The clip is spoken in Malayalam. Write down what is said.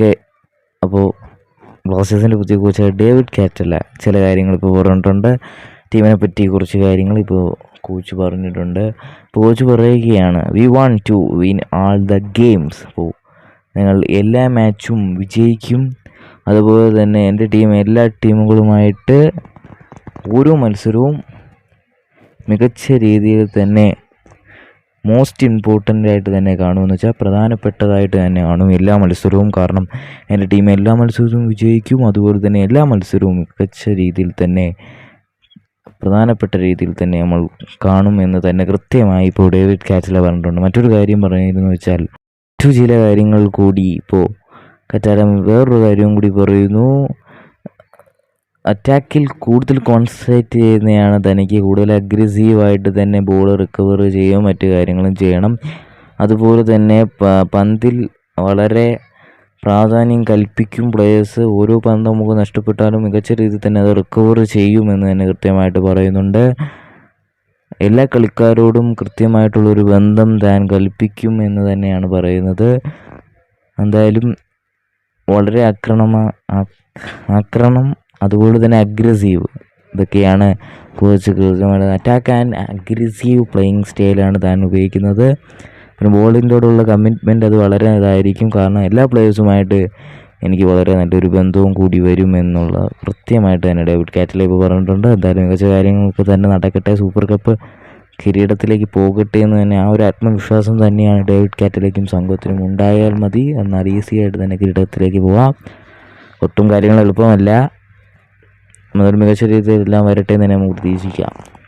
ഓക്കെ അപ്പോൾ ബ്ലാസ്റ്റേഴ്സിന്റെ പുതിയ കോച്ചായ ഡേവിഡ് കാറ്റല ചില കാര്യങ്ങൾ ഇപ്പോൾ പറഞ്ഞിട്ടുണ്ട്. ടീമിനെ പറ്റി കുറച്ച് കാര്യങ്ങൾ ഇപ്പോൾ കോച്ച് പറഞ്ഞിട്ടുണ്ട്. ഇപ്പോൾ കോച്ച് പറയുകയാണ് we want to win all the games അപ്പോൾ നിങ്ങൾ എല്ലാ മാച്ചും വിജയിക്കും. അതുപോലെ തന്നെ എന്റെ ടീം എല്ലാ ടീമുകളുമായിട്ട് ഓരോ മത്സരവും മികച്ച രീതിയിൽ തന്നെ മോസ്റ്റ് ഇമ്പോർട്ടന്റ് ആയിട്ട് തന്നെ കാണുമെന്ന് വെച്ചാൽ പ്രധാനപ്പെട്ടതായിട്ട് തന്നെ കാണും എല്ലാ മത്സരവും. കാരണം എന്റെ ടീം എല്ലാ മത്സരവും വിജയിക്കും. അതുപോലെ തന്നെ എല്ലാ മത്സരവും മികച്ച രീതിയിൽ തന്നെ പ്രധാനപ്പെട്ട രീതിയിൽ തന്നെ നമ്മൾ കാണും എന്ന് തന്നെ കൃത്യമായി ഇപ്പോൾ ഡേവിഡ് കാറ്റല പറഞ്ഞിട്ടുണ്ട്. മറ്റൊരു കാര്യം പറയുന്നത് വെച്ചാൽ മറ്റു ചില കാര്യങ്ങൾ കൂടി ഇപ്പോൾ കറ്റാരം വേറൊരു കാര്യവും കൂടി പറയുന്നു. അറ്റാക്കിൽ കൂടുതൽ കോൺസെൻട്രേറ്റ് ചെയ്യുന്നതാണ് തനിക്ക് കൂടുതൽ അഗ്രസീവായിട്ട് തന്നെ ബോൾ റിക്കവർ ചെയ്യുകയും മറ്റു കാര്യങ്ങളും ചെയ്യണം. അതുപോലെ തന്നെ പന്തിൽ വളരെ പ്രാധാന്യം കൽപ്പിക്കും പ്ലേയേഴ്സ് ഓരോ പന്ത് നമുക്ക് നഷ്ടപ്പെട്ടാലും മികച്ച രീതിയിൽ തന്നെ അത് റിക്കവർ ചെയ്യുമെന്ന് തന്നെ കൃത്യമായിട്ട് പറയുന്നുണ്ട്. എല്ലാ കളിക്കാരോടും കൃത്യമായിട്ടുള്ളൊരു ബന്ധം താൻ കൽപ്പിക്കും എന്ന് തന്നെയാണ് പറയുന്നത്. എന്തായാലും വളരെ ആക്രമണ ആക്രമണം അതുപോലെ തന്നെ അഗ്രസീവ് ഇതൊക്കെയാണ് കോച്ച് കൃത്യമായിട്ട് അറ്റാക്ക് ആൻഡ് അഗ്രസീവ് പ്ലേയിങ് സ്റ്റൈലാണ് താൻ ഉപയോഗിക്കുന്നത്. പിന്നെ ബോളിന്റോടുള്ള കമ്മിറ്റ്മെന്റ് അത് വളരെ ഇതായിരിക്കും. കാരണം എല്ലാ പ്ലേയേഴ്സുമായിട്ട് എനിക്ക് വളരെ നല്ലൊരു ബന്ധവും കൂടി വരും എന്നുള്ള കൃത്യമായിട്ട് തന്നെ ഡേവിഡ് കാറ്റല ഇപ്പോൾ പറഞ്ഞിട്ടുണ്ട്. എന്തായാലും മികച്ച കാര്യങ്ങൾക്ക് തന്നെ നടക്കട്ടെ. സൂപ്പർ കപ്പ് കിരീടത്തിലേക്ക് പോകട്ടെ എന്ന് തന്നെ ആ ഒരു ആത്മവിശ്വാസം തന്നെയാണ് ഡേവിഡ് കാറ്റലേക്കും സംഘത്തിനും ഉണ്ടായാൽ മതി. എന്നാൽ ഈസി ആയിട്ട് തന്നെ കിരീടത്തിലേക്ക് പോവാം. ഒട്ടും കാര്യങ്ങൾ എളുപ്പമല്ല. അതൊരു മികച്ച രീതിയിൽ എല്ലാം വരട്ടെ എന്ന് തന്നെ നമുക്ക് പ്രതീക്ഷിക്കാം.